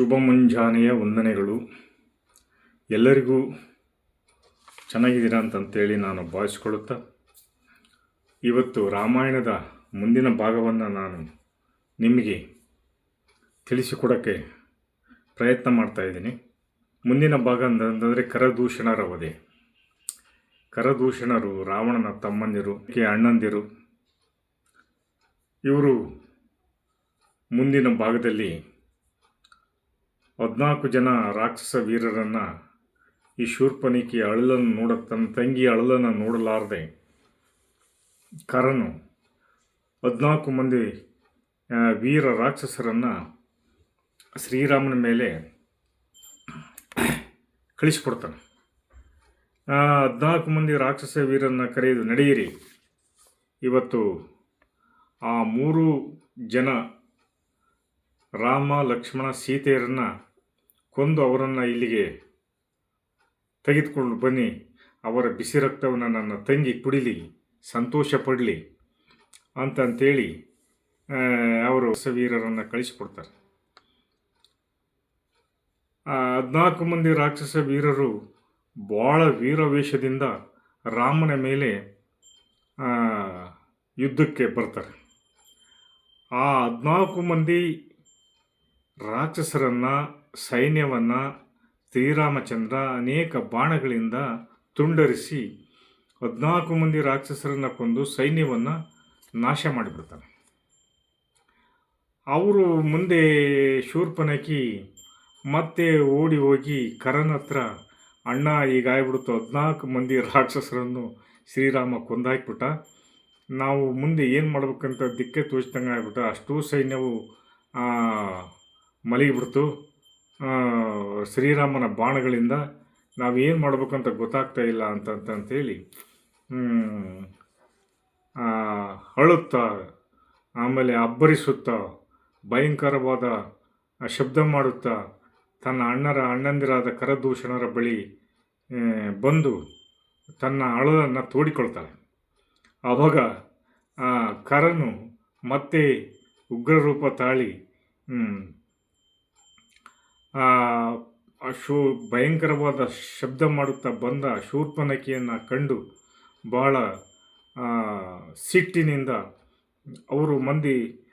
ಶುಭ ಮುಂಜಾನೆಯ ವಂದನೆಗಳು. ಎಲ್ಲರಿಗೂ ಚೆನ್ನಾಗಿದ್ದೀರಾ ಅಂತಂತೇಳಿ ನಾನು ಭಾವಿಸ್ಕೊಳ್ಳುತ್ತಾ, ಇವತ್ತು ರಾಮಾಯಣದ ಮುಂದಿನ ಭಾಗವನ್ನು ನಾನು ನಿಮಗೆ ತಿಳಿಸಿಕೊಡೋಕ್ಕೆ ಪ್ರಯತ್ನ ಮಾಡ್ತಾ ಇದ್ದೀನಿ. ಮುಂದಿನ ಭಾಗ ಅಂತಂದರೆ ಕರದೂಷಣರ ವಧೆ ಕರದೂಷಣರು ರಾವಣನ ತಮ್ಮಂದಿರು, ಕೆ ಅಣ್ಣಂದಿರು. ಇವರು ಮುಂದಿನ ಭಾಗದಲ್ಲಿ ಹದಿನಾಲ್ಕು ಜನ ರಾಕ್ಷಸ ವೀರರನ್ನು ಈ ಶೂರ್ಪನಿಕಿ ಅಳಲನ್ನು ನೋಡ ತನ್ನ ತಂಗಿ ಅಳಲನ್ನು ನೋಡಲಾರದೆ ಕರನು ಹದಿನಾಲ್ಕು ಮಂದಿ ವೀರ ರಾಕ್ಷಸರನ್ನು ಶ್ರೀರಾಮನ ಮೇಲೆ ಕಳಿಸ್ಕೊಡ್ತಾನೆ. ಹದಿನಾಲ್ಕು ಮಂದಿ ರಾಕ್ಷಸ ವೀರನ್ನ ಕರೆದು, ನಡೆಯಿರಿ. ಇವತ್ತು ಆ ಮೂರು ಜನ ರಾಮ, ಲಕ್ಷ್ಮಣ, ಸೀತೆಯರನ್ನು ಕೊಂದು ಅವರನ್ನು ಇಲ್ಲಿಗೆ ತೆಗೆದುಕೊಂಡು ಬನ್ನಿ. ಅವರ ಬಿಸಿ ರಕ್ತವನ್ನು ನನ್ನ ತಂಗಿ ಕುಡಿಲಿ, ಸಂತೋಷ ಪಡಲಿ ಅಂತಂತೇಳಿ ಅವರು ಅವರು ವೀರರನ್ನು ಕಳಿಸಿಕೊಡ್ತಾರೆ. ಆ ಹದಿನಾಲ್ಕು ಮಂದಿ ರಾಕ್ಷಸ ವೀರರು ಭಾಳ ವೀರವೇಷದಿಂದ ರಾಮನ ಮೇಲೆ ಯುದ್ಧಕ್ಕೆ ಬರ್ತಾರೆ. ಆ ಹದಿನಾಲ್ಕು ಮಂದಿ ರಾಕ್ಷಸರನ್ನು ಸೈನ್ಯವನ್ನು ಶ್ರೀರಾಮಚಂದ್ರ ಅನೇಕ ಬಾಣಗಳಿಂದ ತುಂಡರಿಸಿ ಹದಿನಾಲ್ಕು ಮಂದಿ ರಾಕ್ಷಸರನ್ನು ಕೊಂದು ಸೈನ್ಯವನ್ನು ನಾಶ ಮಾಡಿಬಿಡ್ತಾನೆ. ಅವರು ಮುಂದೆ ಶೂರ್ಪನಕಿ ಮತ್ತೆ ಓಡಿ ಹೋಗಿ ಕರನ ಹತ್ರ, ಅಣ್ಣ, ಈಗ ಆಗ್ಬಿಡ್ತು, ಹದಿನಾಲ್ಕು ಮಂದಿ ರಾಕ್ಷಸರನ್ನು ಶ್ರೀರಾಮ ಕೊಂದಾಕ್ಬಿಟ್ಟ, ನಾವು ಮುಂದೆ ಏನು ಮಾಡ್ಬೇಕಂತ ದಿಕ್ಕೆ ತೋಚ್ದಂಗೆ ಆಗ್ಬಿಟ್ಟ, ಅಷ್ಟೂ ಸೈನ್ಯವು ಮಲಗಿಬಿಡ್ತು ಶ್ರೀರಾಮನ ಬಾಣಗಳಿಂದ ನಾವೇನು ಮಾಡಬೇಕಂತ ಗೊತ್ತಾಗ್ತಾ ಇಲ್ಲ ಅಂತಂತಂತೇಳಿ ಅಳುತ್ತ, ಆಮೇಲೆ ಅಬ್ಬರಿಸುತ್ತಾ, ಭಯಂಕರವಾದ ಶಬ್ದ ಮಾಡುತ್ತಾ, ತನ್ನ ಅಣ್ಣರ ಅಣ್ಣಂದಿರಾದ ಕರದೂಷಣರ ಬಳಿ ಬಂದು ತನ್ನ ಅಳದನ್ನು ತೋಡಿಕೊಳ್ತಾಳೆ. ಆವಾಗ ಕರನು ಮತ್ತೆ ಉಗ್ರರೂಪ ತಾಳಿ ಆ ಶೂ ಭಯಂಕರವಾದ ಶಬ್ದ ಮಾಡುತ್ತಾ ಬಂದ ಶೂರ್ಪನಕಿಯನ್ನು ಕಂಡು ಬಹಳ ಸಿಟ್ಟಿನಿಂದ ಅವರು ಮಂದಿ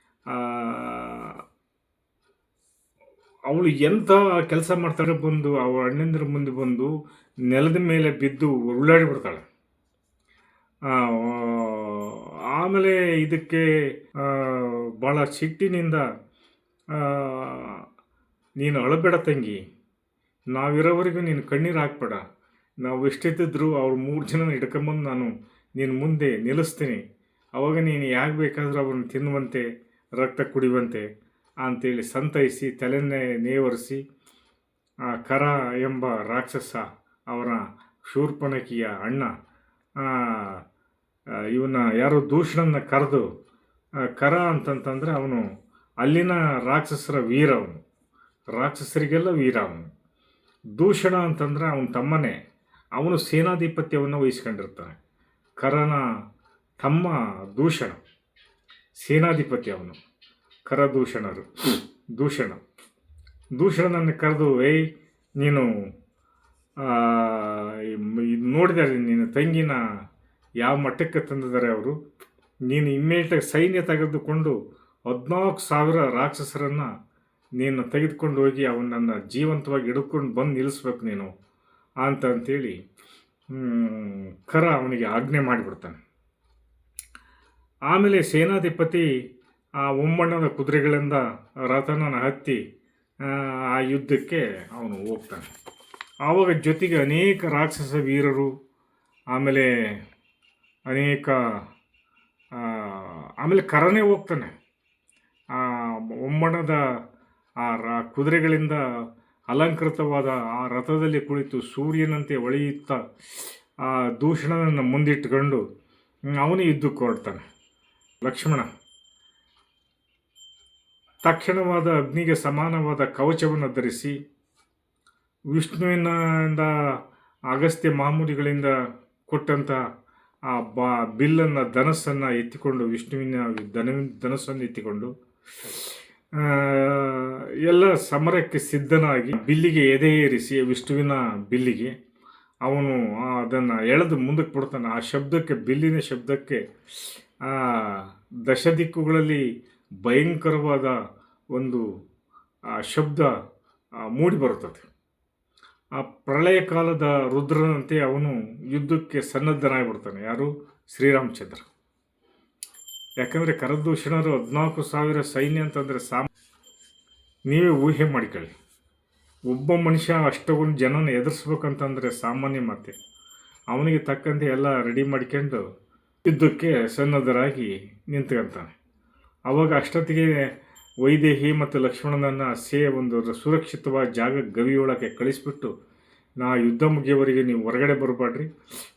ಅವಳು ಎಂಥ ಕೆಲಸ ಮಾಡ್ತಾಳೆ ಬಂದು ಅವಳ ಅಣ್ಣಂದಿರ ಮುಂದೆ ಬಂದು ನೆಲದ ಮೇಲೆ ಬಿದ್ದು ಉರುಳಾಡಿ ಬಿಡ್ತಾಳೆ. ಆ, ಆಮೇಲೆ ಇದಕ್ಕೆ ಭಾಳ ಸಿಟ್ಟಿನಿಂದ ನೀನು ಅಳಬೇಡ ತಂಗಿ. ನಾವಿರೋವರೆಗೂ ನೀನು ಕಣ್ಣೀರು ಹಾಕ್ಬೇಡ. ನಾವು ಎಷ್ಟಿದ್ದರೂ ಅವ್ರು ಮೂರು ಜನ ಹಿಡ್ಕೊಂಬಂದು ನಾನು ನಿನ್ನ ಮುಂದೆ ನಿಲ್ಲಿಸ್ತೀನಿ. ಅವಾಗ ನೀನು ಯಾಕೆ ಬೇಕಾದರೂ ಅವ್ರನ್ನ ತಿನ್ನುವಂತೆ, ರಕ್ತ ಕುಡಿಯುವಂತೆ ಅಂತೇಳಿ ಸಂತೈಸಿ ತಲೆನೇ ನೇವರಿಸಿ, ಆ ಕರ ಎಂಬ ರಾಕ್ಷಸ ಅವರ ಶೂರ್ಪನಕಿಯ ಅಣ್ಣ ಇವನ ಯಾರೋ ದೂಷಣನ ಕರೆದು ಕರ ಅಂತಂತಂದರೆ ಅವನು ಅಲ್ಲಿನ ರಾಕ್ಷಸರ ವೀರ ಅವನು ರಾಕ್ಷಸರಿಗೆಲ್ಲ ವೀರ ಅವನು ದೂಷಣ ಅಂತಂದ್ರೆ ಅವನ ತಮ್ಮನೇ. ಅವನು ಸೇನಾಧಿಪತ್ಯವನ್ನು ವಹಿಸ್ಕೊಂಡಿರ್ತಾನೆ. ಕರನ ತಮ್ಮ ದೂಷಣ. ಸೇನಾಧಿಪತಿ ಅವನು. ಕರದೂಷಣರು. ದೂಷಣ. ದೂಷಣನನ್ನು ಕರೆದು, ಏಯ್, ನೀನು ಇದು ನೋಡಿದ್ದಾರೆ ನಿನ್ನ ತಂಗಿನ ಯಾವ ಮಟ್ಟಕ್ಕೆ ತಂದಿದ್ದಾರೆ ಅವರು. ನೀನು ಇಮ್ಮಿಡಿಯೇಟಾಗಿ ಸೈನ್ಯ ತೆಗೆದುಕೊಂಡು ಹದಿನಾಲ್ಕು ಸಾವಿರ ರಾಕ್ಷಸರನ್ನು ನೀನು ತೆಗೆದುಕೊಂಡು ಹೋಗಿ ಅವನನ್ನು ಜೀವಂತವಾಗಿ ಹಿಡ್ಕೊಂಡು ಬಂದು ನಿಲ್ಲಿಸ್ಬೇಕು ನೀನು ಅಂತ ಹ್ಮ್, ಕರ ಅವನಿಗೆ ಆಜ್ಞೆ ಮಾಡಿಬಿಡ್ತಾನೆ ಆಮೇಲೆ ಸೇನಾಧಿಪತಿ ಆ ಒಮ್ಮಣ್ಣದ ಕುದುರೆಗಳಿಂದ ರಥನ ಹತ್ತಿ ಆ, ಯುದ್ಧಕ್ಕೆ ಅವನು ಹೋಗ್ತಾನೆ. ಆವಾಗ ಜೊತೆಗೆ ಅನೇಕ ರಾಕ್ಷಸ ವೀರರು ಆಮೇಲೆ ಅನೇಕ ಆಮೇಲೆ ಕರನೇ ಹೋಗ್ತಾನೆ. ಆ ಒಂಬಣ್ಣದ ಆ ರ ಕುದುರೆಗಳಿಂದ ಅಲಂಕೃತವಾದ ಆ ರಥದಲ್ಲಿ ಕುಳಿತು ಸೂರ್ಯನಂತೆ ಹೊಳೆಯುತ್ತಾ ಆ ದೂಷಣನನ್ನು ಮುಂದಿಟ್ಟುಕೊಂಡು ಅವನು ಯುದ್ಧಕ್ಕೆ ಹೊರಡ್ತಾನೆ. ಲಕ್ಷ್ಮಣ, ತಕ್ಷಣವಾದ ಅಗ್ನಿಗೆ ಸಮಾನವಾದ ಕವಚವನ್ನು ಧರಿಸಿ, ವಿಷ್ಣುವಿನಿಂದ ಅಗಸ್ತ್ಯ ಮಾಮೂಲಿಗಳಿಂದ ಕೊಟ್ಟಂಥ ಆ ಬಾ, ಬಿಲ್ಲನ್ನು, ಧನಸ್ಸನ್ನು ಎತ್ತಿಕೊಂಡು, ವಿಷ್ಣುವಿನ ಧನ, ಧನಸ್ಸನ್ನು ಎತ್ತಿಕೊಂಡು ಎಲ್ಲ ಸಮರಕ್ಕೆ ಸಿದ್ಧನಾಗಿ ಬಿಲ್ಲಿಗೆ ಎದೆ ಏರಿಸಿ, ವಿಷ್ಣುವಿನ ಬಿಲ್ಲಿಗೆ ಅವನು ಅದನ್ನು ಎಳೆದು ಮುಂದಕ್ಕೆ ಬಿಡ್ತಾನೆ ಆ ಶಬ್ದಕ್ಕೆ, ಬಿಲ್ಲಿನ ಶಬ್ದಕ್ಕೆ ದಶ ದಿಕ್ಕುಗಳಲ್ಲಿ ಭಯಂಕರವಾದ ಒಂದು, ಆ, ಶಬ್ದ ಮೂಡಿ ಬರುತ್ತದೆ. ಆ ಪ್ರಳಯ ಕಾಲದ ರುದ್ರನಂತೆ ಅವನು ಯುದ್ಧಕ್ಕೆ ಸನ್ನದ್ಧನಾಗಿಬಿಡ್ತಾನೆ ಯಾರು? ಶ್ರೀರಾಮಚಂದ್ರ. ಯಾಕಂದರೆ ಕರದೂಷಣರು ಹದಿನಾಲ್ಕು ಸಾವಿರ ಸೈನ್ಯ ಅಂತಂದರೆ ಸಾಮ ನೀವೇ ಊಹೆ ಮಾಡಿಕೊಳ್ಳಿ. ಒಬ್ಬ ಮನುಷ್ಯ ಅಷ್ಟೊಂದು ಜನನ ಎದುರಿಸ್ಬೇಕಂತಂದರೆ ಸಾಮಾನ್ಯ ಮಾತೆ. ಅವನಿಗೆ ತಕ್ಕಂತೆ ಎಲ್ಲ ರೆಡಿ ಮಾಡ್ಕೊಂಡು ಯುದ್ಧಕ್ಕೆ ಸನ್ನದ್ಧರಾಗಿ ನಿಂತ್ಕೊಂತಾನೆ. ಅವಾಗ ಅಷ್ಟೊತ್ತಿಗೆ ವೈದೇಹಿ ಮತ್ತು ಲಕ್ಷ್ಮಣನನ್ನು ಸೇ ಒಂದು ಸುರಕ್ಷಿತವಾದ ಜಾಗ ಗವಿಯೊಳಗೆ ಕಳಿಸ್ಬಿಟ್ಟು, ನಾ ಯುದ್ಧ ಮುಗಿಯವರಿಗೆ ನೀವು ಹೊರಗಡೆ ಬರಬಾಡ್ರಿ.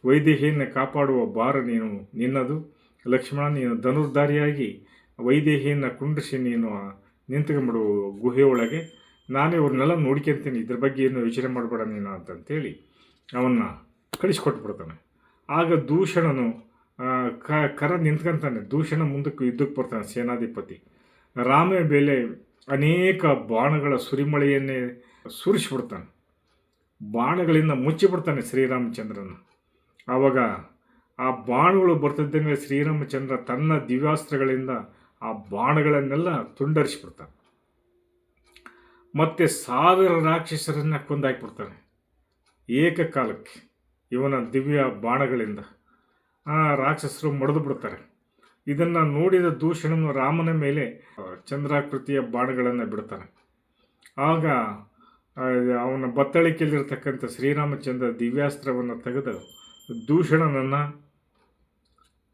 ವೈದೇಹಿಯನ್ನು ಕಾಪಾಡುವ ಭಾರ ನೀನು ನಿನ್ನದು. ಲಕ್ಷ್ಮಣ, ನೀನು ಧನುರ್ಧಾರಿಯಾಗಿ ವೈದೇಹಿಯನ್ನು ಕುಂಡ್ರಿಸಿ ನೀನು ನಿಂತ್ಕೊಂಬಿಡು ಗುಹೆಯೊಳಗೆ ನಾನೇ ಅವ್ರನ್ನೆಲ್ಲ ನೋಡ್ಕೊಂತೀನಿ. ಇದ್ರ ಬಗ್ಗೆ ಏನು ಯೋಚನೆ ಮಾಡಬೇಡ ನೀನು ಅಂತಂತೇಳಿ ಅವನ್ನ ಕಳಿಸ್ಕೊಟ್ಬಿಡ್ತಾನೆ. ಆಗ ದೂಷಣನು ಕ, ಕರ ನಿಂತ್ಕೊಂತಾನೆ. ದೂಷಣ ಮುಂದಕ್ಕೆ ಯುದ್ಧಕ್ಕೆ ಬರ್ತಾನೆ ಸೇನಾಧಿಪತಿ. ರಾಮ ಬೇಲೆ ಅನೇಕ ಬಾಣಗಳ ಸುರಿಮಳೆಯನ್ನೇ ಸುರಿಸ್ಬಿಡ್ತಾನೆ. ಬಾಣಗಳಿಂದ ಮುಚ್ಚಿಬಿಡ್ತಾನೆ ಶ್ರೀರಾಮಚಂದ್ರನ. ಆವಾಗ ಆ ಬಾಣಗಳು ಬರ್ತಿದ್ದಂಗೆ ಶ್ರೀರಾಮಚಂದ್ರ ತನ್ನ ದಿವ್ಯಾಸ್ತ್ರಗಳಿಂದ ಆ ಬಾಣಗಳನ್ನೆಲ್ಲ ತುಂಡರಿಸ್ಬಿಡ್ತಾನೆ. ಮತ್ತೆ ಸಾವಿರ ರಾಕ್ಷಸರನ್ನ ಕೊಂದಾಕ್ಬಿಡ್ತಾನೆ. ಏಕಕಾಲಕ್ಕೆ ಇವನ ದಿವ್ಯ ಬಾಣಗಳಿಂದ ಆ ರಾಕ್ಷಸರು ಮಡಿದು ಬಿಡ್ತಾರೆ. ಇದನ್ನು ನೋಡಿದ ದೂಷಣನು ರಾಮನ ಮೇಲೆ ಚಂದ್ರಾಕೃತಿಯ ಬಾಣಗಳನ್ನು ಬಿಡ್ತಾನೆ. ಆಗ ಅವನ ಬತ್ತಳಿಕೆಯಲ್ಲಿರ್ತಕ್ಕಂಥ ಶ್ರೀರಾಮಚಂದ್ರ ದಿವ್ಯಾಸ್ತ್ರವನ್ನು ತೆಗೆದು ದೂಷಣನನ್ನು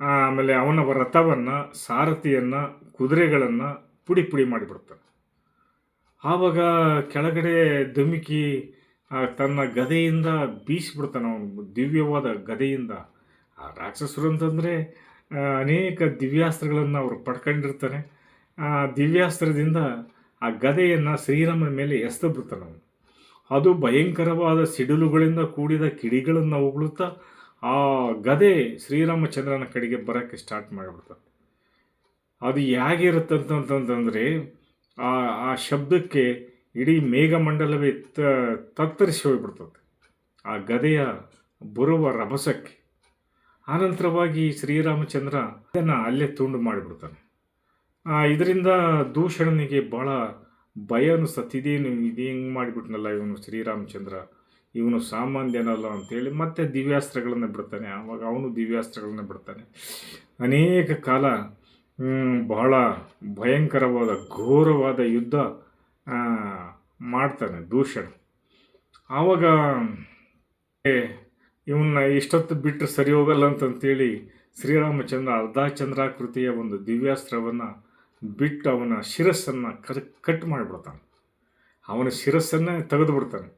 ಆಮೇಲೆ ಅವನ ರಥವನ್ನು, ಸಾರಥಿಯನ್ನು, ಕುದುರೆಗಳನ್ನು ಪುಡಿ ಪುಡಿ ಮಾಡಿಬಿಡ್ತಾನೆ. ಆವಾಗ ಕೆಳಗಡೆ ಧುಮುಕಿ ತನ್ನ ಗದೆಯಿಂದ ಬೀಸಿಬಿಡ್ತಾನೆ ಅವನು, ದಿವ್ಯವಾದ ಗದೆಯಿಂದ. ಆ ರಾಕ್ಷಸರು ಅಂತಂದರೆ ಅನೇಕ ದಿವ್ಯಾಸ್ತ್ರಗಳನ್ನು ಅವರು ಪಡ್ಕೊಂಡಿರ್ತಾನೆ. ಆ ದಿವ್ಯಾಸ್ತ್ರದಿಂದ ಆ ಗದೆಯನ್ನು ಶ್ರೀರಾಮನ ಮೇಲೆ ಎಸ್ದು ಬಿಡ್ತಾನೆ ಅವನು. ಅದು ಭಯಂಕರವಾದ ಸಿಡಿಲುಗಳಿಂದ ಕೂಡಿದ ಕಿಡಿಗಳನ್ನು ಉಗುಳುತ್ತಾ ಆ ಗದೆ ಶ್ರೀರಾಮಚಂದ್ರನ ಕಡೆಗೆ ಬರೋಕ್ಕೆ ಸ್ಟಾರ್ಟ್ ಮಾಡಿಬಿಡ್ತಾನೆ ಅದು ಹೇಗಿರುತ್ತಂತಂತಂದರೆ ಆ ಆ ಶಬ್ದಕ್ಕೆ ಇಡೀ ಮೇಘಮಂಡಲವೇ ತ, ತತ್ತರಿಸಿ ಹೋಗ್ಬಿಡ್ತದೆ. ಆ ಗದೆಯ ಬರುವ ರಭಸಕ್ಕೆ. ಆನಂತರವಾಗಿ ಶ್ರೀರಾಮಚಂದ್ರ ಅದನ್ನು ಅಲ್ಲೇ ತುಂಡು ಮಾಡಿಬಿಡ್ತಾನೆ. ಇದರಿಂದ ದೂಷಣನಿಗೆ ಭಾಳ ಭಯ ಅನಿಸ್ತದೆ. ಇದೇನು, ಇದು ಹೆಂಗೆ ಮಾಡಿಬಿಟ್ನಲ್ಲ ಇವನು ಶ್ರೀರಾಮಚಂದ್ರ? ಇವನು ಸಾಮಾನ್ಯನಲ್ಲ ಅಂತೇಳಿ ಮತ್ತೆ ದಿವ್ಯಾಸ್ತ್ರಗಳನ್ನು ಬಿಡ್ತಾನೆ. ಆವಾಗ ಅವನು ದಿವ್ಯಾಸ್ತ್ರಗಳನ್ನು ಬಿಡ್ತಾನೆ. ಅನೇಕ ಕಾಲ ಬಹಳ ಭಯಂಕರವಾದ, ಘೋರವಾದ ಯುದ್ಧ ಮಾಡ್ತಾನೆ ದೂಷಣ ಆವಾಗ ಇವನ್ನ ಇಷ್ಟೊತ್ತು ಬಿಟ್ಟರೆ ಸರಿ ಹೋಗಲ್ಲ ಅಂತಂತೇಳಿ ಶ್ರೀರಾಮಚಂದ್ರ ಅರ್ಧಚಂದ್ರಾಕೃತಿಯ ಒಂದು ದಿವ್ಯಾಸ್ತ್ರವನ್ನು ಬಿಟ್ಟು ಅವನ ಶಿರಸ್ಸನ್ನು ಕಟ್ ಕಟ್ ಮಾಡಿಬಿಡ್ತಾನೆ. ಅವನ ಶಿರಸ್ಸನ್ನೇ ತೆಗೆದು ಬಿಡ್ತಾನೆ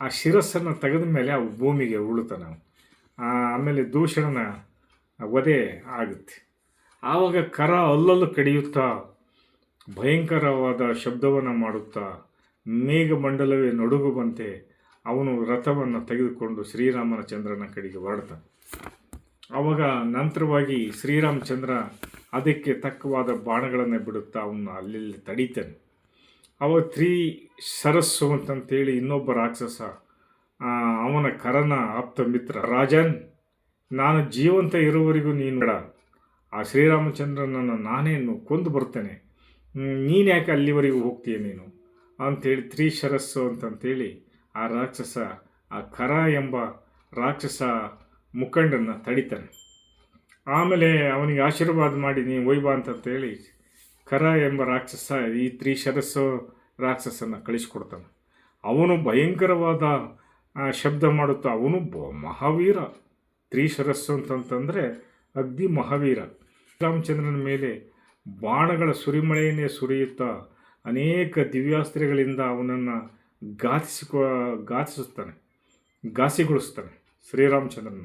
ಆ ಶಿರಸ್ಸನ್ನು ತೆಗೆದ ಮೇಲೆ ಅವು ಭೂಮಿಗೆ ಉಳುತ್ತ ನಾವು. ಆ, ಆಮೇಲೆ ದೂಷಣನ ವಧೆ ಆಗುತ್ತೆ. ಆವಾಗ ಕರ ಅಲ್ಲಲ್ಲೂ ಕಡಿಯುತ್ತಾ ಭಯಂಕರವಾದ ಶಬ್ದವನ್ನು ಮಾಡುತ್ತಾ ಮೇಘಮಂಡಲವೇ ನಡುಗುವಂತೆ ಅವನು ರಥವನ್ನು ತೆಗೆದುಕೊಂಡು ಶ್ರೀರಾಮನ ಚಂದ್ರನ ಕಡೆಗೆ ಹೊರಡ್ತಾನೆ. ಆವಾಗ ನಂತರವಾಗಿ ಶ್ರೀರಾಮಚಂದ್ರ ಅದಕ್ಕೆ ತಕ್ಕವಾದ ಬಾಣಗಳನ್ನು ಬಿಡುತ್ತಾ ಅವನು ಅಲ್ಲಿ ತಡೀತಾನೆ. ಅವಾಗ ತ್ರೀ ಸರಸ್ಸು ಅಂತಂತೇಳಿ ಇನ್ನೊಬ್ಬ ರಾಕ್ಷಸ ಅವನ ಕರನ ಆಪ್ತ ಮಿತ್ರ. ರಾಜನ್, ನಾನು ಜೀವಂತ ಇರುವವರೆಗೂ ನೀನು ಬೇಡ. ಆ ಶ್ರೀರಾಮಚಂದ್ರನನ್ನು ನಾನೇನು ಕೊಂದು ಬರ್ತೇನೆ. ನೀನು ಯಾಕೆ ಅಲ್ಲಿವರೆಗೂ ಹೋಗ್ತೀಯ ನೀನು? ಅಂಥೇಳಿ ತ್ರೀ ಶರಸ್ಸು ಅಂತಂತೇಳಿ ಆ ರಾಕ್ಷಸ, ಆ ಕರ ಎಂಬ ರಾಕ್ಷಸ ಮುಖಂಡನ್ನು ತಡಿತಾನೆ. ಆಮೇಲೆ ಅವನಿಗೆ ಆಶೀರ್ವಾದ ಮಾಡಿ ನೀವು ಒಯ್ಬಾ ಅಂತಂತೇಳಿ ಕರ ಎಂಬ ರಾಕ್ಷಸ ಈ ತ್ರಿಶರಸ್ಸು ರಾಕ್ಷಸನ್ನು ಕಳಿಸ್ಕೊಡ್ತಾನೆ. ಅವನು ಭಯಂಕರವಾದ ಶಬ್ದ ಮಾಡುತ್ತಾ ಅವನು ಬ, ಮಹಾವೀರ. ತ್ರಿಶರಸ್ಸು ಅಂತಂತಂದರೆ ಅಗ್ದಿ ಮಹಾವೀರ. ಶ್ರೀರಾಮಚಂದ್ರನ ಮೇಲೆ ಬಾಣಗಳ ಸುರಿಮಳೆಯನ್ನೇ ಸುರಿಯುತ್ತಾ ಅನೇಕ ದಿವ್ಯಾಸ್ತ್ರಗಳಿಂದ ಅವನನ್ನು ಘಾತಿಸಿಕೊ, ಘಾತಿಸುತ್ತಾನೆ, ಘಾಸಿಗೊಳಿಸ್ತಾನೆ ಶ್ರೀರಾಮಚಂದ್ರನ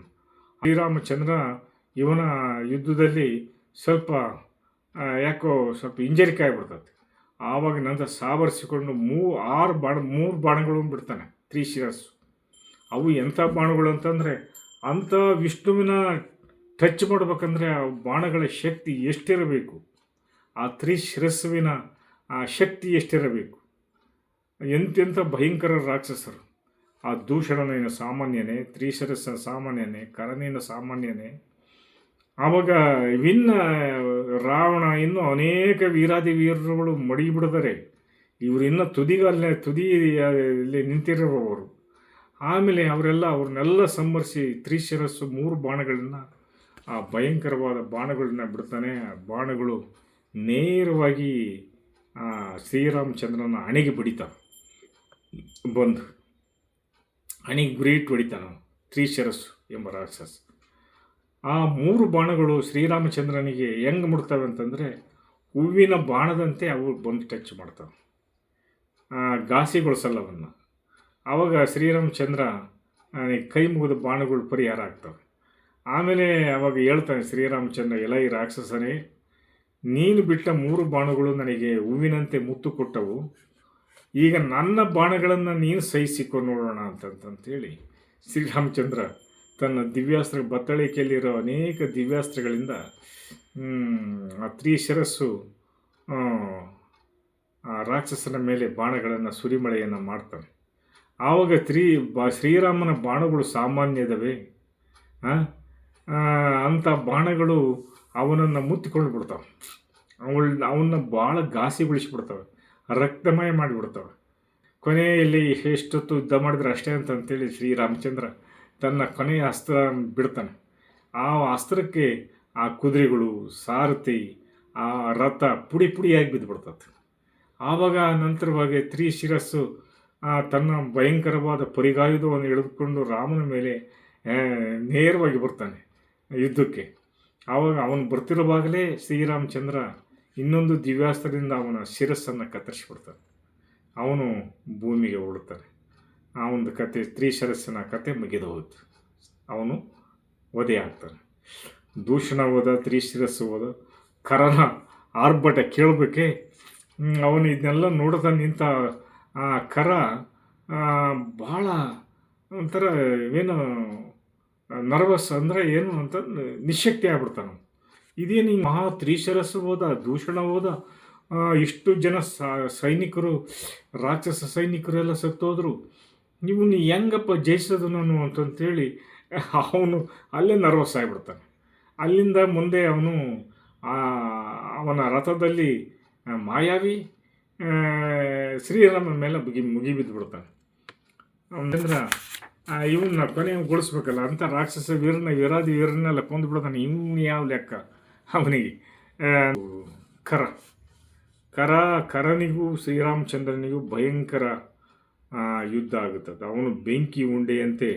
ಶ್ರೀರಾಮಚಂದ್ರ ಇವನ ಯುದ್ಧದಲ್ಲಿ ಸ್ವಲ್ಪ ಯಾಕೋ ಸ್ವಲ್ಪ ಇಂಜರಿಕೆ ಆಗಿಬಿಡ್ತದೆ ಆವಾಗ ನಂತರ ಸಾವರಿಸಿಕೊಂಡು ಮೂ ಆರು ಬಾಣ, ಮೂರು ಬಾಣಗಳನ್ನು ಬಿಡ್ತಾನೆ, ತ್ರೀ ಶಿರಸ್ಸು ಅವು ಎಂಥ ಬಾಣಗಳು ಅಂತಂದರೆ ಅಂಥ ವಿಷ್ಣುವಿನ ಟಚ್ ಮಾಡ್ಬೇಕಂದ್ರೆ ಆ ಬಾಣಗಳ ಶಕ್ತಿ ಎಷ್ಟಿರಬೇಕು? ಆ ತ್ರೀ ಶಿರಸ್ಸುವಿನ ಆ ಶಕ್ತಿ ಎಷ್ಟಿರಬೇಕು? ಎಂತೆಂಥ ಭಯಂಕರ ರಾಕ್ಷಸರು. ಆ ದೂಷಣನೇನು ಸಾಮಾನ್ಯನೇ ತ್ರಿಶರಸ್ಸ ಸಾಮಾನ್ಯನೇ ಕರನೇನು ಸಾಮಾನ್ಯನೇ ಆವಾಗ ವಿನ್ನ ರಾವಣ ಇನ್ನು ಅನೇಕ ವೀರಾದಿ ವೀರರುಗಳು ಮಡಿಬಿಡ್ತಾರೆ ಇವರು ಇನ್ನು ತುದಿಗಲ್ಲೇ ತುದಿಯಲ್ಲಿ ನಿಂತಿರುವವರು. ಆಮೇಲೆ ಅವರೆಲ್ಲ ಅವ್ರನ್ನೆಲ್ಲ ಸಂಬರಿಸಿ ತ್ರಿಶಿರಸ್ಸು ಮೂರು ಬಾಣಗಳನ್ನು, ಆ ಭಯಂಕರವಾದ ಬಾಣಗಳನ್ನ ಬಿಡ್ತಾನೆ. ಆ ಬಾಣಗಳು ನೇರವಾಗಿ ಶ್ರೀರಾಮಚಂದ್ರನ ಹಣೆಗೆ ಬಡಿತಾವೆ. ಬಂದು ಹಣೆಗೆ ಇಟ್ಟು ಹೊಡಿತಾನ ತ್ರಿಶಿರಸ್ಸು ಎಂಬ ರಾಕ್ಷಸ. ಆ ಮೂರು ಬಾಣಗಳು ಶ್ರೀರಾಮಚಂದ್ರನಿಗೆ ಹೆಂಗೆ ಮುಡ್ತವೆ ಅಂತಂದರೆ ಹೂವಿನ ಬಾಣದಂತೆ ಅವು ಬಂದು ಟಚ್ ಮಾಡ್ತವೆ. ಆ, ಘಾಸಿಗೊಳಿಸಲ್ಲ ಅವನ್ನು ಆವಾಗ ಶ್ರೀರಾಮಚಂದ್ರ ಕೈ ಮುಗಿದ ಬಾಣಗಳು ಪರಿಹಾರ ಆಗ್ತವೆ. ಆಮೇಲೆ ಅವಾಗ ಹೇಳ್ತಾನೆ ಶ್ರೀರಾಮಚಂದ್ರ ಎಲ್ಲ ಈ ರಾಕ್ಷಸನೇ ನೀನು ಬಿಟ್ಟ ಮೂರು ಬಾಣಗಳು ನನಗೆ ಹೂವಿನಂತೆ ಮುತ್ತು ಕೊಟ್ಟವು. ಈಗ ನನ್ನ ಬಾಣಗಳನ್ನು ನೀನು ಸಹಿಸಿಕೊಂಡು ನೋಡೋಣ ಅಂತಂತಂತೇಳಿ ಶ್ರೀರಾಮಚಂದ್ರ ತನ್ನ ದಿವ್ಯಾಸ್ತ್ರ ಬತ್ತಳಿಕೆಯಲ್ಲಿರೋ ಅನೇಕ ದಿವ್ಯಾಸ್ತ್ರಗಳಿಂದ ಆ ತ್ರೀಶರಸ್ಸು ಆ, ರಾಕ್ಷಸನ ಮೇಲೆ ಬಾಣಗಳನ್ನು ಸುರಿಮಳೆಯನ್ನು ಮಾಡ್ತಾನೆ. ಆವಾಗ ತ್ರೀ ಬಾ ಶ್ರೀರಾಮನ ಬಾಣಗಳು ಸಾಮಾನ್ಯದವೆ? ಅಂಥ ಬಾಣಗಳು ಅವನನ್ನು ಮುತ್ತಿಕೊಂಡು ಬಿಡ್ತಾವೆ ಅವಳ ಅವನ್ನ ಭಾಳ ಘಾಸಿಗೊಳಿಸಿಬಿಡ್ತವೆ. ರಕ್ತಮಯ ಮಾಡಿಬಿಡ್ತಾವೆ. ಕೊನೆಯಲ್ಲಿ ಎಷ್ಟೊತ್ತು ಯುದ್ಧ ಮಾಡಿದ್ರೆ ಅಷ್ಟೇ ಅಂತಂತೇಳಿ ಶ್ರೀರಾಮಚಂದ್ರ ತನ್ನ ಕೊನೆಯ ಅಸ್ತ್ರ ಬಿಡ್ತಾನೆ. ಆ ಅಸ್ತ್ರಕ್ಕೆ ಆ ಕುದುರೆಗಳು, ಸಾರಥಿ, ಆ ರಥ ಪುಡಿ ಪುಡಿಯಾಗಿ ಬಿದ್ದುಬಿಡ್ತದೆ. ಆವಾಗ ನಂತರವಾಗಿ ತ್ರೀ ಶಿರಸ್ಸು ತನ್ನ ಭಯಂಕರವಾದ ಪರಿಗಾಯುಧವನ್ನು ಹಿಡಿದುಕೊಂಡು ರಾಮನ ಮೇಲೆ ನೇರವಾಗಿ ಬರ್ತಾನೆ ಯುದ್ಧಕ್ಕೆ. ಆವಾಗ ಅವನು ಬರ್ತಿರುವಾಗಲೇ ಶ್ರೀರಾಮಚಂದ್ರ ಇನ್ನೊಂದು ದಿವ್ಯಾಸ್ತ್ರದಿಂದ ಅವನ ಶಿರಸ್ಸನ್ನು ಕತ್ತರಿಸಿಬಿಡ್ತಾನೆ. ಅವನು ಭೂಮಿಗೆ ಉರುಳುತ್ತಾನೆ ಆ ಒಂದು ಕತೆ ತ್ರಿಶರಸ್ಸಿನ ಕತೆ ಮುಗಿದು ಹೋಯಿತು. ಅವನು ವಧೆ ಆಗ್ತಾನೆ. ದೂಷಣ ಹೋದ ತ್ರಿಶಿರಸ್ಸು ಹೋದ, ಕರನ ಆರ್ಭಟ ಕೇಳಬೇಕೆ? ಅವನು ಇದನ್ನೆಲ್ಲ ನೋಡ್ತಾ ನಿಂತ, ಆ ಕರ ಭಾಳ ಒಂಥರ ಏನು, ನರ್ವಸ್ ಅಂದರೆ ಏನು ಅಂತ ನಿಶಕ್ತಿ ಆಗ್ಬಿಡ್ತಾನೆ ಇದೇನು ಹಿಂಗೆ ಮಹಾ ತ್ರಿಶರಸ್ಸು ಹೋದ, ದೂಷಣ ಹೋದ ಇಷ್ಟು ಜನ ಸೈನಿಕರು, ರಾಕ್ಷಸ ಸೈನಿಕರೆಲ್ಲ ಸತ್ತೋದ್ರು. ಇವನು ಹೆಂಗಪ್ಪ ಜಯಿಸೋದು ನಾನು ಅಂತಂತೇಳಿ ಅವನು ಅಲ್ಲೇ ನರ್ವಸ್ ಆಗಿಬಿಡ್ತಾನೆ. ಅಲ್ಲಿಂದ ಮುಂದೆ ಅವನು ಅವನ ರಥದಲ್ಲಿ ಮಾಯಾವಿ ಶ್ರೀರಾಮನ ಮೇಲೆ ಮುಗಿ ಮುಗಿಬಿದ್ದು ಬಿಡ್ತಾನೆ ಅವನಂದ್ರ ಇವನ್ನ ಕೊನೆಗೊಳಿಸ್ಬೇಕಲ್ಲ ಅಂತ ರಾಕ್ಷಸ ವೀರನ, ವೀರಾದಿ ವೀರನ್ನೆಲ್ಲ ಕೊಂದು ಬಿಡ್ತಾನೆ. ಇವನು ಯಾವ ಲೆಕ್ಕ ಅವನಿಗೆ? ಕರ. ಕರ, ಕರನಿಗೂ ಶ್ರೀರಾಮಚಂದ್ರನಿಗೂ ಭಯಂಕರ ಯುದ್ಧ ಆಗುತ್ತದೆ. ಅವನು ಬೆಂಕಿ ಉಂಡೆಯಂತೆ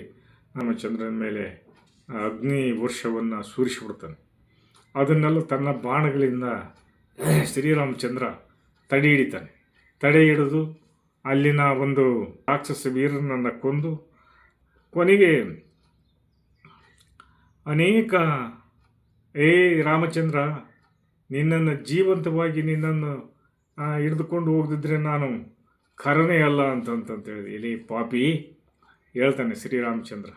ಚಂದ್ರನ ಮೇಲೆ ಅಗ್ನಿ ವರ್ಷವನ್ನು ಸುರಿಸಿಬಿಡ್ತಾನೆ. ಅದನ್ನೆಲ್ಲ ತನ್ನ ಬಾಣಗಳಿಂದ ಶ್ರೀರಾಮಚಂದ್ರ ತಡೆ ಹಿಡಿತಾನೆ. ತಡೆ ಹಿಡಿದು ಅಲ್ಲಿನ ಒಂದು ರಾಕ್ಷಸ ವೀರನನ್ನು ಕೊಂದು ಕೊನೆಗೆ ಅನೇಕ, ಏ ರಾಮಚಂದ್ರ, ನಿನ್ನನ್ನು ಜೀವಂತವಾಗಿ ನಿನ್ನನ್ನು ಹಿಡಿದುಕೊಂಡು ಹೋಗದಿದ್ದರೆ ನಾನು ಕರನೇ ಅಲ್ಲ ಅಂತಂತ ಹೇಳಿದೆ ಎಲೆ ಪಾಪಿ ಹೇಳ್ತಾನೆ ಶ್ರೀರಾಮಚಂದ್ರ.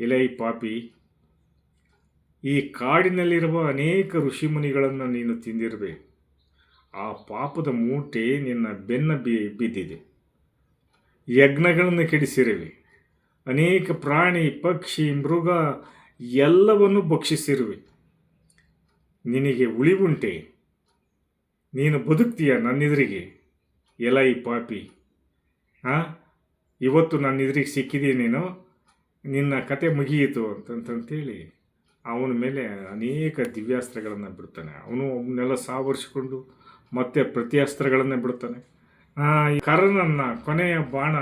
ಎಲೆ ಪಾಪಿ, ಈ ಕಾಡಿನಲ್ಲಿರುವ ಅನೇಕ ಋಷಿಮುನಿಗಳನ್ನು ನೀನು ತಿಂದಿರಬೇಕು. ಆ ಪಾಪದ ಮೂಟೆ ನಿನ್ನ ಬೆನ್ನ ಬಿ, ಬಿದ್ದಿದೆ. ಯಜ್ಞಗಳನ್ನು ಕೆಡಿಸಿರುವೆ. ಅನೇಕ ಪ್ರಾಣಿ, ಪಕ್ಷಿ, ಮೃಗ ಎಲ್ಲವನ್ನು ಭಕ್ಷಿಸಿರುವೆ. ನಿನಗೆ ಉಳಿವುಂಟೆ ನೀನು ಬದುಕ್ತೀಯ ನನ್ನೆದುರಿಗೆ. ಎಲ ಪಾಪಿ. ಹಾಂ ಇವತ್ತು ನನ್ನ ಇದ್ರಿಗೆ ನೀನು? ನಿನ್ನ ಕತೆ ಮುಗಿಯಿತು ಅಂತಂತಂತೇಳಿ ಅವನ ಮೇಲೆ ಅನೇಕ ದಿವ್ಯಾಸ್ತ್ರಗಳನ್ನು ಬಿಡ್ತಾನೆ. ಅವನು ಅವನ್ನೆಲ್ಲ ಸಾವರಿಸಿಕೊಂಡು ಮತ್ತೆ ಪ್ರತಿಯಾಸ್ತ್ರಗಳನ್ನು ಬಿಡ್ತಾನೆ. ಈ ಕರ್ಣನ ಕೊನೆಯ ಬಾಣ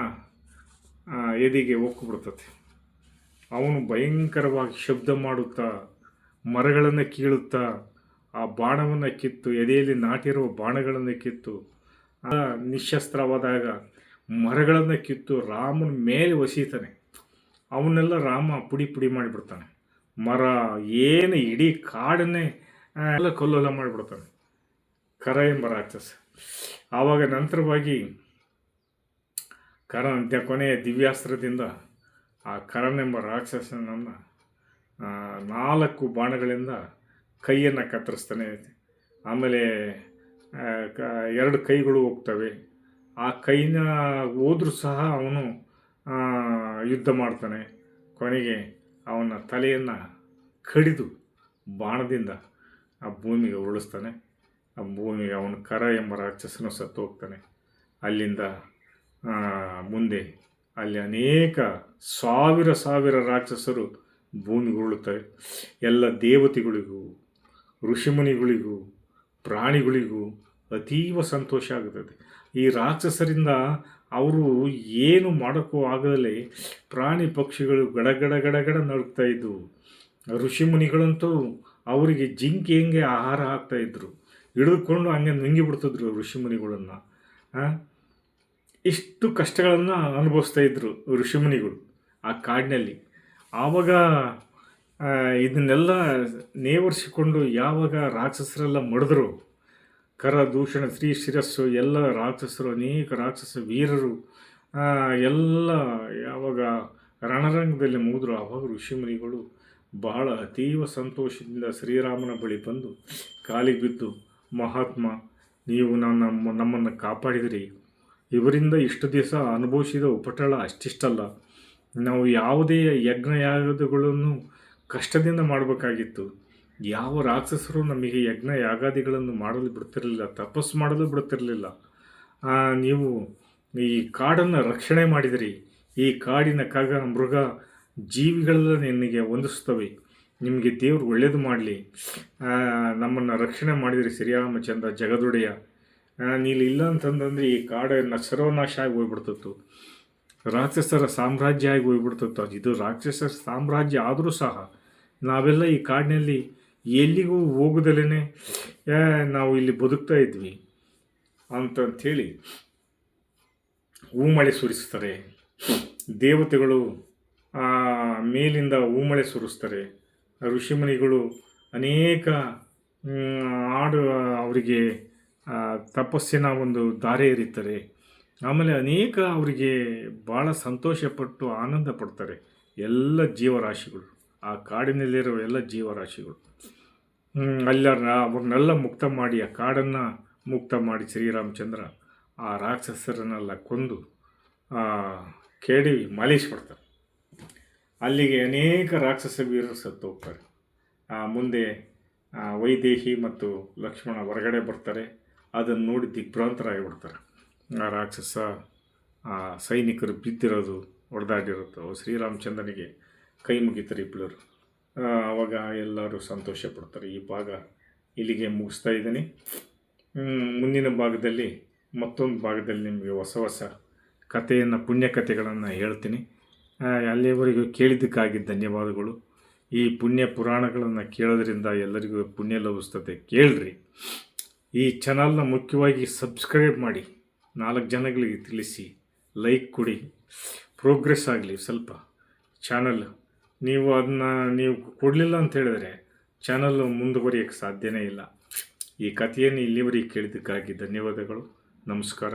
ಎದಿಗೆ ಬಿಡ್ತದೆ ಅವನು ಭಯಂಕರವಾಗಿ ಶಬ್ದ ಮಾಡುತ್ತಾ, ಮರಗಳನ್ನು ಕೀಳುತ್ತಾ, ಆ ಬಾಣವನ್ನು ಕಿತ್ತು, ಎದೆಯಲ್ಲಿ ನಾಟಿರುವ ಬಾಣಗಳನ್ನು ಕಿತ್ತು ನಿಶಸ್ತ್ರವಾದಾಗ ಮರಗಳನ್ನು ಕಿತ್ತು ರಾಮನ ಮೇಲೆ ಒಸೀತಾನೆ. ಅವನ್ನೆಲ್ಲ ರಾಮ ಪುಡಿ ಪುಡಿ ಮಾಡಿಬಿಡ್ತಾನೆ. ಮರ, ಏನು ಇಡೀ ಕಾಡನ್ನೇ ಎಲ್ಲ ಕಲ್ಲೋಲ ಮಾಡಿಬಿಡ್ತಾನೆ. ಕರ ಎಂಬ ರಾಕ್ಷಸ ಆವಾಗ ನಂತರವಾಗಿ ಕರ ದ- ಕೊನೆಯ ದಿವ್ಯಾಸ್ತ್ರದಿಂದ ಆ ಕರನೆಂಬ ರಾಕ್ಷಸನನ್ನು ನಾಲ್ಕು ಬಾಣಗಳಿಂದ ಕೈಯನ್ನು ಕತ್ತರಿಸ್ತಾನೆ. ಆಮೇಲೆ ಎರಡು ಕೈಗಳು ಹೋಗ್ತವೆ. ಆ ಕೈನ ಹೋದರೂ ಸಹ ಅವನು ಯುದ್ಧ ಮಾಡ್ತಾನೆ. ಕೊನೆಗೆ ಅವನ ತಲೆಯನ್ನು ಕಡಿದು ಬಾಣದಿಂದ ಆ ಭೂಮಿಗೆ ಉರುಳಿಸ್ತಾನೆ. ಆ ಭೂಮಿಗೆ ಅವನ ಕರ ಎಂಬ ರಾಕ್ಷಸನು ಸತ್ತು ಹೋಗ್ತಾನೆ ಅಲ್ಲಿಂದ ಮುಂದೆ ಅಲ್ಲಿ ಅನೇಕ ಸಾವಿರ ಸಾವಿರ ರಾಕ್ಷಸರು ಭೂಮಿಗೆ ಉರುಳುತ್ತವೆ. ಎಲ್ಲ ದೇವತೆಗಳಿಗೂ, ಋಷಿಮುನಿಗಳಿಗೂ ಪ್ರಾಣಿಗಳಿಗೂ ಅತೀವ ಸಂತೋಷ ಆಗುತ್ತದೆ. ಈ ರಾಕ್ಷಸರಿಂದ ಅವರು ಏನು ಮಾಡೋಕ್ಕೂ ಆಗದಲೇ ಪ್ರಾಣಿ ಪಕ್ಷಿಗಳು ಗಡಗಡ ಗಡಗಡ ನಡುಗ್ತಾ ಇದ್ದವು ಋಷಿಮುನಿಗಳಂತೂ ಅವರಿಗೆ ಜಿಂಕೆ ಹೆಂಗೆ ಆಹಾರ ಹಾಕ್ತಾಯಿದ್ರು ಹಿಡಿದುಕೊಂಡು ಹಂಗೆ ನುಂಗಿ ಬಿಡ್ತಿದ್ರು ಋಷಿಮುನಿಗಳನ್ನು. ಇಷ್ಟು ಕಷ್ಟಗಳನ್ನು ಅನುಭವಿಸ್ತಾ ಇದ್ದರು ಋಷಿಮುನಿಗಳು ಆ ಕಾಡಿನಲ್ಲಿ. ಆವಾಗ ಇದನ್ನೆಲ್ಲ ನೇವರಿಸಿಕೊಂಡು ಯಾವಾಗ ರಾಕ್ಷಸರೆಲ್ಲ ಮಡಿದ್ರು, ಕರ, ದೂಷಣ, ಸ್ತ್ರೀ, ಶಿರಸ್ಸು, ಎಲ್ಲ ರಾಕ್ಷಸರು, ಅನೇಕ ರಾಕ್ಷಸ ವೀರರು ಎಲ್ಲ ಯಾವಾಗ ರಣರಂಗದಲ್ಲಿ ಮುಗಿದ್ರು ಆವಾಗ ಋಷಿಮುನಿಗಳು ಬಹಳ ಅತೀವ ಸಂತೋಷದಿಂದ ಶ್ರೀರಾಮನ ಬಳಿ ಬಂದು ಕಾಲಿಗೆ ಬಿದ್ದು, ಮಹಾತ್ಮ, ನೀವು ನಮ್ಮ ನಮ್ಮನ್ನು ಕಾಪಾಡಿದಿರಿ. ಇವರಿಂದ ಇಷ್ಟು ದಿವಸ ಅನುಭವಿಸಿದ ಉಪಟಳ ಅಷ್ಟಿಷ್ಟಲ್ಲ. ನಾವು ಯಾವುದೇ ಯಜ್ಞ ಯಾಗಗಳನ್ನು ಕಷ್ಟದಿಂದ ಮಾಡಬೇಕಾಗಿತ್ತು. ಯಾವ ರಾಕ್ಷಸರು ನಮಗೆ ಯಜ್ಞ ಯಾಗಾದಿಗಳನ್ನು ಮಾಡಲು ಬಿಡ್ತಿರಲಿಲ್ಲ ತಪಸ್ಸು ಮಾಡಲು ಬಿಡ್ತಿರಲಿಲ್ಲ. ನೀವು ಈ ಕಾಡನ್ನು ರಕ್ಷಣೆ ಮಾಡಿದಿರಿ. ಈ ಕಾಡಿನ ಕಗ ಮೃಗ ಜೀವಿಗಳೆಲ್ಲ ನಿನಗೆ ಹೊಂದಿಸ್ತವೆ ನಿಮಗೆ ದೇವರು ಒಳ್ಳೆಯದು ಮಾಡಲಿ. ನಮ್ಮನ್ನು ರಕ್ಷಣೆ ಮಾಡಿದಿರಿ ಶ್ರೀರಾಮಚಂದ್ರ ಜಗದೊಡೆಯ. ಆ, ನೀನು ಇಲ್ಲ ಅಂತಂದ್ರೆ ಈ ಕಾಡನ್ನು ಸರ್ವನಾಶ ಆಗಿ ಹೋಗ್ಬಿಡ್ತಿತ್ತು. ರಾಕ್ಷಸರ ಸಾಮ್ರಾಜ್ಯ ಆಗಿ ಹೋಗ್ಬಿಡ್ತಿತ್ತು. ಇದು ರಾಕ್ಷಸರ ಸಾಮ್ರಾಜ್ಯ ಆದರೂ ಸಹ ನಾವೆಲ್ಲ ಈ ಕಾಡಿನಲ್ಲಿ ಎಲ್ಲಿಗೂ ಹೋಗೋದಲ್ಲೇ ನಾವು ಇಲ್ಲಿ ಬದುಕ್ತಾ ಇದ್ವಿ ಅಂತಂಥೇಳಿ ಹೂಮಳೆ ಸುರಿಸ್ತಾರೆ. ದೇವತೆಗಳು ಮೇಲಿಂದ ಹೂಮಳೆ ಸುರಿಸ್ತಾರೆ. ಋಷಿಮುನಿಗಳು ಅನೇಕ ಹಾಡು ಅವರಿಗೆ ತಪಸ್ಸಿನ ಒಂದು ದಾರಿ ಎರೀತಾರೆ ಆಮೇಲೆ ಅನೇಕ ಅವರಿಗೆ ಭಾಳ ಸಂತೋಷಪಟ್ಟು ಆನಂದ ಪಡ್ತಾರೆ ಎಲ್ಲ ಜೀವರಾಶಿಗಳು. ಆ ಕಾಡಿನಲ್ಲಿರುವ ಎಲ್ಲ ಜೀವರಾಶಿಗಳು. ಅಲ್ಲ ಅವ್ರನ್ನೆಲ್ಲ ಮುಕ್ತ ಮಾಡಿ ಆ ಕಾಡನ್ನು ಮುಕ್ತ ಮಾಡಿ ಶ್ರೀರಾಮಚಂದ್ರ ಆ ರಾಕ್ಷಸರನ್ನೆಲ್ಲ ಕೊಂದು ಆ, ಕೇಳಿ ಮಾಡ್ತಾರೆ ಅಲ್ಲಿಗೆ ಅನೇಕ ರಾಕ್ಷಸ ವೀರರು ಸತ್ತು ಹೋಗ್ತಾರೆ. ಆ, ಮುಂದೆ ವೈದೇಹಿ ಮತ್ತು ಲಕ್ಷ್ಮಣ ಹೊರಗಡೆ ಬರ್ತಾರೆ. ಅದನ್ನು ನೋಡಿ ದಿಗ್ಭ್ರಾಂತರಾಗಿಬಿಡ್ತಾರೆ ಆ ರಾಕ್ಷಸ ಆ ಸೈನಿಕರು ಬಿದ್ದಿರೋದು ಹೊಡೆದಾಡಿರುತ್ತೋ ಶ್ರೀರಾಮಚಂದ್ರನಿಗೆ ಕೈ ಮುಗಿತಾರೆ ಇಬ್ಬರು ಆವಾಗ ಎಲ್ಲರೂ ಸಂತೋಷ ಪಡ್ತಾರೆ. ಈ ಭಾಗ ಇಲ್ಲಿಗೆ ಮುಗಿಸ್ತಾ ಇದ್ದೀನಿ. ಮುಂದಿನ ಭಾಗದಲ್ಲಿ, ಮತ್ತೊಂದು ಭಾಗದಲ್ಲಿ ನಿಮಗೆ ಹೊಸ ಹೊಸ ಕಥೆಯನ್ನು, ಪುಣ್ಯ ಕಥೆಗಳನ್ನು ಹೇಳ್ತೀನಿ. ಅಲ್ಲಿಯವರೆಗೂ ಕೇಳಿದ್ದಕ್ಕಾಗಿ ಧನ್ಯವಾದಗಳು. ಈ ಪುಣ್ಯ ಪುರಾಣಗಳನ್ನು ಕೇಳೋದ್ರಿಂದ ಎಲ್ಲರಿಗೂ ಪುಣ್ಯ ಲಭಿಸ್ತದೆ. ಕೇಳ್ರಿ. ಈ ಚಾನಲ್ನ ಮುಖ್ಯವಾಗಿ ಸಬ್ಸ್ಕ್ರೈಬ್ ಮಾಡಿ. ನಾಲ್ಕು ಜನಗಳಿಗೆ ತಿಳಿಸಿ. ಲೈಕ್ ಕೊಡಿ. ಪ್ರೋಗ್ರೆಸ್ ಆಗಲಿ ಸ್ವಲ್ಪ. ಚಾನಲ್ ನೀವು ಅದನ್ನ ನೀವು ಕೊಡಲಿಲ್ಲ ಅಂತ ಹೇಳಿದ್ರೆ ಚಾನಲ್ ಮುಂದುವರಿಯೋಕ್ಕೆ ಸಾಧ್ಯನೇ ಇಲ್ಲ. ಈ ಕಥೆಯನ್ನು ಇಲ್ಲಿವರೆಗೆ ಕೇಳಿದ್ದಕ್ಕಾಗಿ ಧನ್ಯವಾದಗಳು. ನಮಸ್ಕಾರ.